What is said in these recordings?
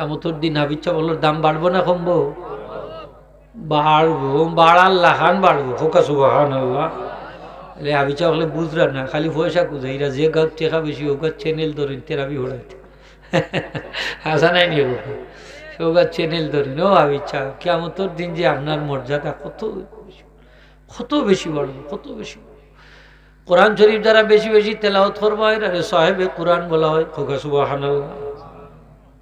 কামতর দিন হাবিচ্ছা বলল, দাম বাড়বো না কমবো? বাড়বো, বাড়ার লাখান বাড়বো। ফোকা সুবাহান আল্লাহ এলে বলে বুঝরা না, খালি পয়সা কুজাই এরা যে গাছ টেকা বেশি ও গাছ চ্যানেল ধরেন, তেরাবি হড়াইতে হাসা নাই নিয়ে গাছ চ্যানেল ধরেন। ও হাবিচ্ছা কেমতর দিন যে আপনার মর্যাদা কত বেশি? কত বেশি বাড়বো, কত বেশি। কোরআন শরীফ যারা বেশি বেশি করব হয় আরে সাহেবে কোরআন বলা হয় খোকা সুবাহান আল্লাহ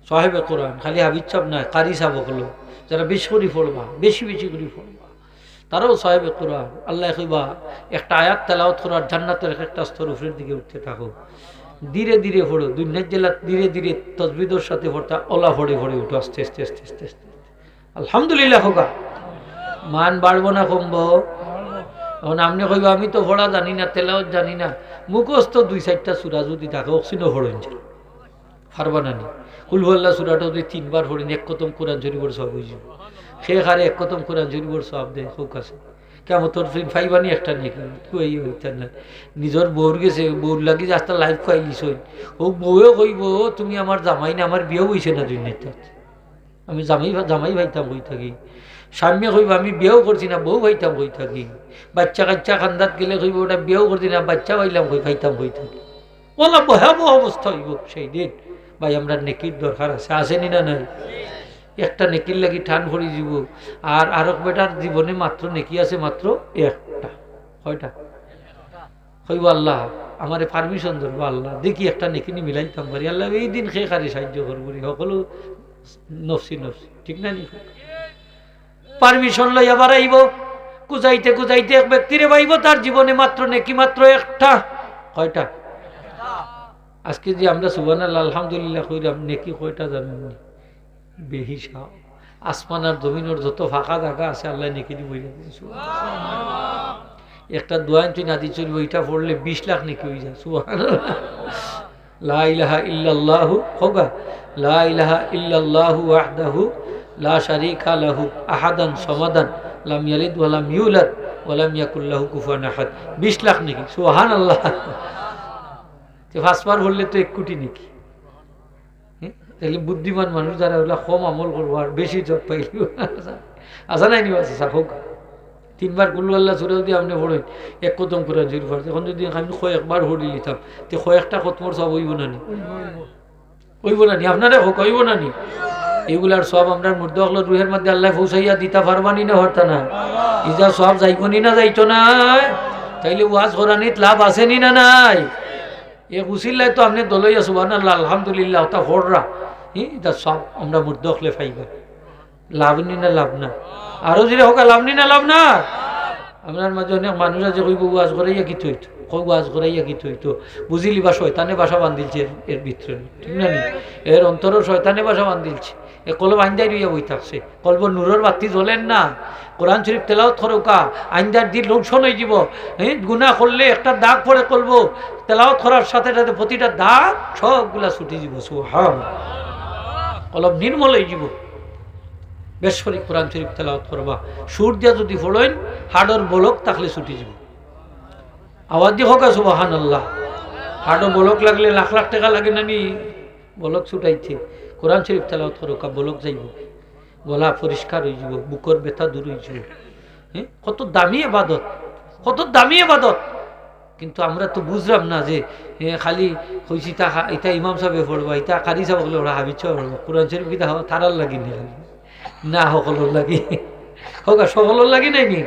সাহেবে কোরআন, খালি হাবিজ চাপ না কারি সাব হলো, যারা বেশি করে পড়বা, বেশি বেশি করে পড়বা। তারাও সাহেবে কোরআন। আল্লাহ কইবা একটা আয়াত তেলাওত করার জান্নাতের এক একটা স্তর উপরের দিকে উঠতে থাকো। ধীরে ধীরে পড়ো, দুনিয়ার জেলা ধীরে ধীরে তসবিদর সাথে পড়তা ওলা ভরে ভরে উঠো, আস্তে আস্তে আস্তে আস্তে আস্তে আলহামদুলিল্লাহ হোকা মান বাড়বো না কমবো। এখন আপনি কইবা, আমি তো পড়া জানি না তেলাওত জানি না। মুখস্থ দুই চারটা সুরা যদি থাকে অক্সিনও পড়েন পারবা না নি। কুলহল্লা সুরাটা যদি তিনবার পড়েন এক কতম কোরআন শরীফর সব হয়ে সে হারে এক কতম কোরআন শরীফর সব দেয় হোক আছে কেমন তোর ফাইবানি একটা নেই কুয়াই হইতার না নিজের বউর গেছে, বউর লাগি আস্তা লাইফ খুয়াইলিস হই ও বউও কইব তুমি আমার জামাই না, আমার বিয়েও হইছে না দুনিয়াতে আমি জামাই জামাই ভাইতাম হই থাকি। স্বামী কইব, আমি বিয়েও করছি না, বউ ভাইতাম হই থাকি। বাচ্চা কাচ্চা খান্দাত গেলে কইব, ওটা বিয়েও করছি না, বাচ্চা ভাইলাম কই ভাইতাম হই থাকি। ওলা ভয়াবহ অবস্থা হইব সেই দিন। ভাই, আমরা নেকির দরকার আছে, আসেনি না নাই? একটা নেকির লাগি ঠান ভরি দিব, আর আরক বেটার জীবনে মাত্র নেকি আছে মাত্র একটা, কয়টা? হইব আল্লাহ, আমারে পারমিশন ধরবো আল্লাহ, দেখি একটা নেকিনি মিলাইতাম পারি। আল্লাহ, এই দিন খেয়ে খারি সাহায্য করব সকলো নফসি নফসি, ঠিক না নি? পারমিশন লই আবার আইব কুজাইতে কুজাইতে এক ব্যক্তিরে পাইব, তার জীবনে মাত্র নেকি মাত্র একটা, কয়টা? আজকে যে আমরা সুবান আলহামদুলিল্লাহ কইরাম নেকি কয়টা জানেন নি? বেহিসাব। আসমান আর জমিনের যত ফাঁকা জায়গা আছে, আল্লাহ নেকি দিব একটা দোয়ান তুই নাদি চলবে, ওইটা পড়লে বিশ লাখ নেকি হয়ে যায় সুবান লা লা লা লাহু লাহু কুফুয়ান আহাদ। 20 লাখ নাকি, সুবহানাল্লাহ। তো ফাঁসবার হলে তো এক কোটি নাকি? তাহলে বুদ্ধিমান মানুষ যারা ওগুলা কম আমল করব আর বেশি জব পাইল। আসা নাই নি আছে হোক। তিনবার কুল্লু আল্লাহ সুরে যদি আপনি পড়েন, এক কদম করে জোর পড়ে। এখন যদি আমি কয় একবার হরি লিতাম তো কয়েকটা খতমর সব হইব না নি? হইব না নি? আপনারা হোক, হইব না নি? এগুলার সব আমরা মধ্যে হলো রুহের মধ্যে আল্লাহ পৌঁছাইয়া দিতা পারবানি না হরতা না। ইজা সব যাইব নি, যাইতো না। তাইলে ওয়াজ করানিত লাভ আছে নি না নাই? এ উচিল্লাই তো আপনি দলই সুবান আল্লাহ আলহামদুলিল্লাহ, ওটা হররা। হি এটা সব আমরা মধ্যে হলে পাইবা লাভ নি না লাভ না? আরও যদি হোক, লাভ নি না লাভ না? আপনার মাঝে অনেক মানুষ আছে কইব ওয়াজ করাইয়া কি থইত? কই ওয়াজ করাইয়া কি থইত? বুঝিলি বা শয়তানে বাসা বান্ধিলছে এর ভিতরে। ঠিক না নি? এর অন্তরও শয়তানে বাসা বান্ধিলছে। এ কলব আইন্দাই রইয়া বই থাকছে কলব নূরের বাতি জ্বলেন না। কোরআন শরীফ তেলাওত করোকা আইন্দার দিন লোকশন হয়ে যাব। হ্যাঁ গুণা করলে একটা দাগ পড়ে করব তেলাও করার সাথে সাথে প্রতিটা দাগ সবগুলা ছুটি যাব। সুহাম কলব নির্মল হয়ে যাব। বেশ করে কোরআন শরীফ তেলাওত করবা। সুর দিয়া যদি ফোড়েন, হাড়র বলক তাহলে ছুটি যাব। আওয়াজ দিয়ে হোক সুবাহান আল্লাহ হাড়ো বলক লাগলে লাখ লাখ টাকা লাগে না নি বলক ছুটাইছে। কোরআন শরীফ তেলাওত করোকা বলক যাইব। গলা পরিষ্কার হয়ে যাব, বুকর ব্যথা দূর হয়ে যাব। হ্যাঁ? কত দামি এবাদত কত দামি এবাদত কিন্তু আমরা তো বুঝলাম না যে খালি হয়েছি তা এটা ইমাম সাহেবে পড়বা এটা কারি সাহেব বলে ওরা হাবিচ পড়বা। কোরআন শরীফ কিতা তারার লাগি নি না সকলের লাগি। হোক সকলের লাগি নাই নি?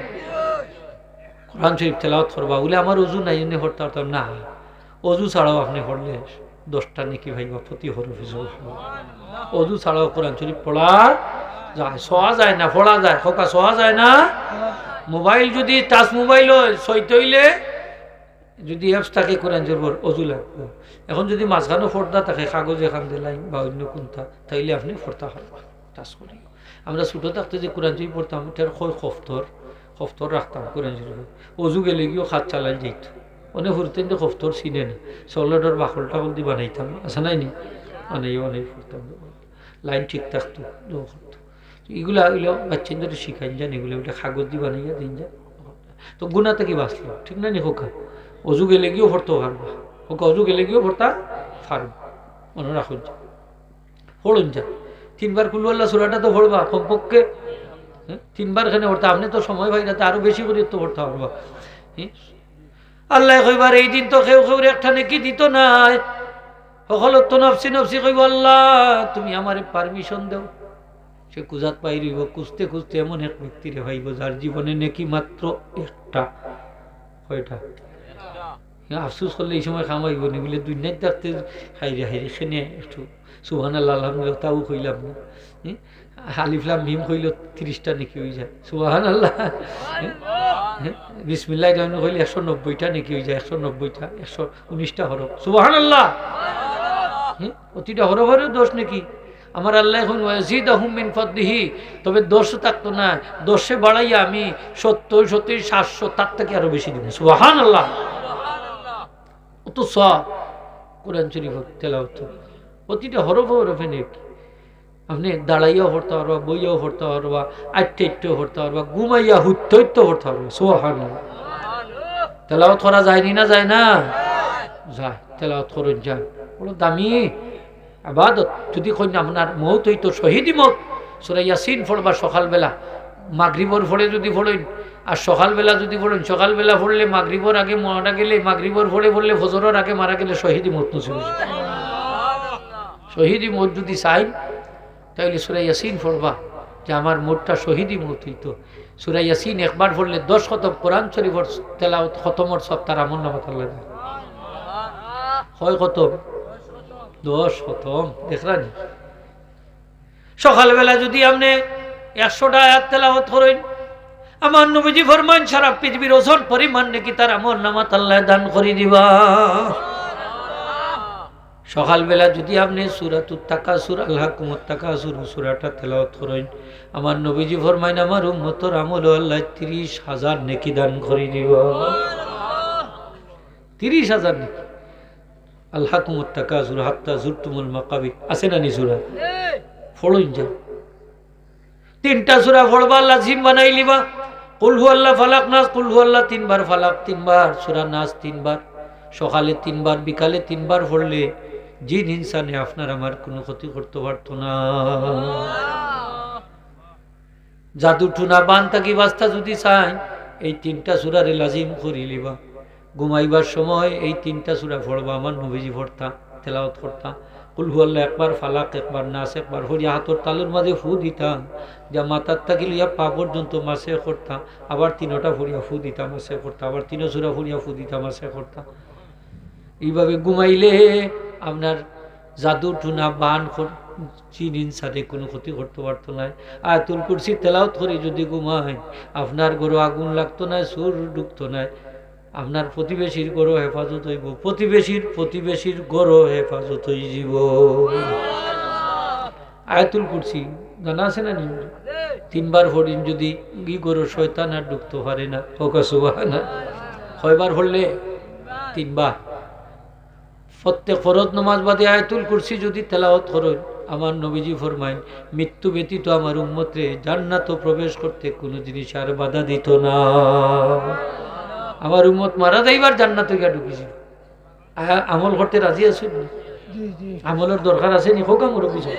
কোরআন শরীফ তেলাওয়াত করবা। বলে আমার অজু নাই এনে পড়তে পারতাম না। অজু ছাড়াও আপনি পড়লে। দশটা নাকি ভাইবা প্রতি হরফে অজু ছাড়াও কোরআন শরীফ পড়া যায়, শোয়া যায় না, পড়া যায়। হোকা শোয়া যায় না? মোবাইল যদি টাচ মোবাইল হয়, সইতে হইলে যদি অ্যাপস থাকে, কোরআন জরবর অজু লাগবে। এখন যদি মাঝখানো ফর্দা থাকে, কাগজ এখান দিলাই বা অন্য কোনটা, তাইলে আপনি ফর্দা পারবা টাচ করি আমরা ছোটো থাকতে যে কোরআন শরীফ পড়তাম, এটার কয় খফতর খফতর রাখতাম কোরআন শরীফ। অজু গেলে গিয়েও হাত চালাই যাইত অনেক ফুরতেন যে খফতর চিনে না। চকলেটের বাকল টাকল দিয়ে বানাইতাম, আছে নাই নি? অনেক অনেক ফুরতাম লাইন ঠিক থাকতো করতো। এগুলা এগুলো বাচ্চাদের শিখাই যান এগুলো ওটা কাগজ দিয়ে বানাইয়া দিন যান তো গুণা থেকে বাঁচলো, ঠিক না নি হোকা অজু গেলে গিয়েও ভরতে পারবা। হোকা অজু গেলে গিয়েও ভরতা পারবা। মনে রাখুন যা পড়ুন যা তিনবার কুলু সুরাটা তো পড়বা কমপক্ষে হ্যাঁ? তিনবার খানে পড়তে আপনি তো সময় পাই না আরও বেশি করে তো পড়তে পারবা। হ্যাঁ? আল্লাহ কইবার, এই দিন তো কেউ কেউ একটা নেকি দিত নাই। সকল তো নফসি নফসি কইব, আল্লাহ, তুমি আমারে পারমিশন দেও। সে কুজাত পাই রইব কুঁজতে কুঁজতে এমন এক ব্যক্তিরে ভাইব যার জীবনে নেকি মাত্র একটা। কয়টা? আফসোস করলে এই সময় খামাইব নি, বলে দুই নাইট থাকতে হাইরে হাইরে সেনে একটু। সুহান আল্লাহ আলহামদুলিল্লাহ, তাও কইলাম না? আলিফলাম ভীম কইল তিরিশটা নাকি হয়ে যায়। সুহান আল্লাহ বিসমিল্লাহ রহমান কইলে একশো নব্বইটা নাকি হয়ে যায় একশো নব্বইটা, একশো উনিশটা হরফ। সুহান আল্লাহ হ্যাঁ? প্রতিটা হরফেরও দোষ নাকি? আমার আল্লাহ এখন ওয়াজিদ আহমিন ফদ্দিহি তবে দোষও থাকতো না। দোষে বাড়াইয়া আমি সত্তর সত্তর, সাতশো, তার থেকে আরও বেশি দিব। সুহান আল্লাহ অত স কোরআন শরীফ তেলাওত প্রতিটা হরফ হরফে নেকি। আপনি দাঁড়াইয়াও পড়তে পারবা বইয়াও পড়তে পারবা আটটে আটটেও পড়তে পারবা, ঘুমাইয়া হুত্ত হুত্ত পড়তে পারবা সোহান তেলাওত করা যায়নি না যায় না? যায় তেলাওত করুন যায় বলো, দামি, আবাদত। যদি কইন আপনার মৌত হইতো, শহীদি মত সুরা ইয়াসিন পড়বা সকালবেলা, মাগরিবর ফলে যদি পড়েন, আর সকালবেলা যদি পড়েন, সকালবেলা পড়লে মাগরিবর আগে মারা গেলে, মাগরিবর ফলে পড়লে ফজরের আগে মারা গেলে শহীদি মত নসিব। শহীদি মত যদি চাই তাহলে সুরা ইয়াসিন পড়বা যে আমার মোটটা শহীদি মত হইতো। সুরা ইয়াসিন একবার পড়লে দশ শতক কোরআন শরীফর তেলাওত খতমর সব তার আমল নামাত আল্লাহ দেয়। হয় খতম? দশ খতম। দেখলেন সকালবেলা যদি আপনি একশোটা আয়াত তেলাওয়াত করেন, আমার নবীজি ফরমান সারা পৃথিবীর ওজন পরিমাণ নাকি তার আমল নামাত আল্লাহ দান করে দিবা। সকালবেলা যদি আপনি সুরাতুর টাকা সুর আল্লাহ কুমত টাকা সুর সুরাটা তেলাওয়াত করেন। আমার নবীজি ফরমাইন আমার উম্মতর আমল আল্লাহ তিরিশ হাজার নেকি দান করে দিবা। তিরিশ হাজার নেকি। আল্লাহ কুমত টাকা সুর হাত্তা জুরতুমুল মাকাবি আছে না নি সুরা? ফড়ইন তিনটা সুরা ফড়বা লাজিম বানাই লিবা। কুলহু আল্লাহ ফালাক নাস কুলহু আল্লাহ তিনবার ফালাক তিনবার। সুরা নাস তিনবার। সকালে তিনবার বিকালে তিনবার পড়লে জিন ইনসানে আপনার আমার কোনো ক্ষতি করতে পারতো না। জাদু টুনা বান থাকি বাস্তা যদি চাই, এই তিনটা সুরারে লাজিম করি লিবা। ঘুমাইবার সময় এই তিনটা সুরা পড়বা, আমার নবীজি পড়তা তেলাওত করতা। কুলহু আল্লাহ একবার ফালাক, একবার নাচ একবার হরিয়া হাতর তালুর মাঝে ফু দিতাম। যা মাথার থাকি লিয়া পা পর্যন্ত মাসে করতাম আবার তিনোটা ফুরিয়া ফু দিতাম মাসে করতাম আবার তিনো সুরা ফুরিয়া ফু দিতাম মাসে করতাম এইভাবে ঘুমাইলে আপনার জাদু টুনা বান চিন ইনসানে কোনো ক্ষতি করতে পারতো না। আয়াতুল কুরসি তেলাওত করে যদি ঘুমায় আপনার গরু আগুন লাগতো না সুর ঢুকতো না। আপনার প্রতিবেশীর গরু হেফাজত হইব প্রতিবেশীর প্রতিবেশীর গরু হেফাজত হয়ে যাব আয়াতুল কুরসি জানা আছে না নিয়ম? তিনবার হরিণ যদি ই গরু শয়তান আর ঢুকতে পারে না। হোক সুবাহ না কয়বার হলে তিনবার। প্রত্যেক ফরত নমাজ বাদে আয়াতুল কুরসি যদি তেলাওয়াত করেন আমার নবীজি ফরমাইন মৃত্যু ব্যতীত আমার উম্মতে জান্নাত প্রবেশ করতে কোনো জিনিস আর বাধা দিত না। আমার উম্মত মারা যাইবার জান্নাত গিয়া ঢুকিছিল। আমল করতে রাজি আছেন আমলের দরকার আছে নি? হোক আমার অভিযোগ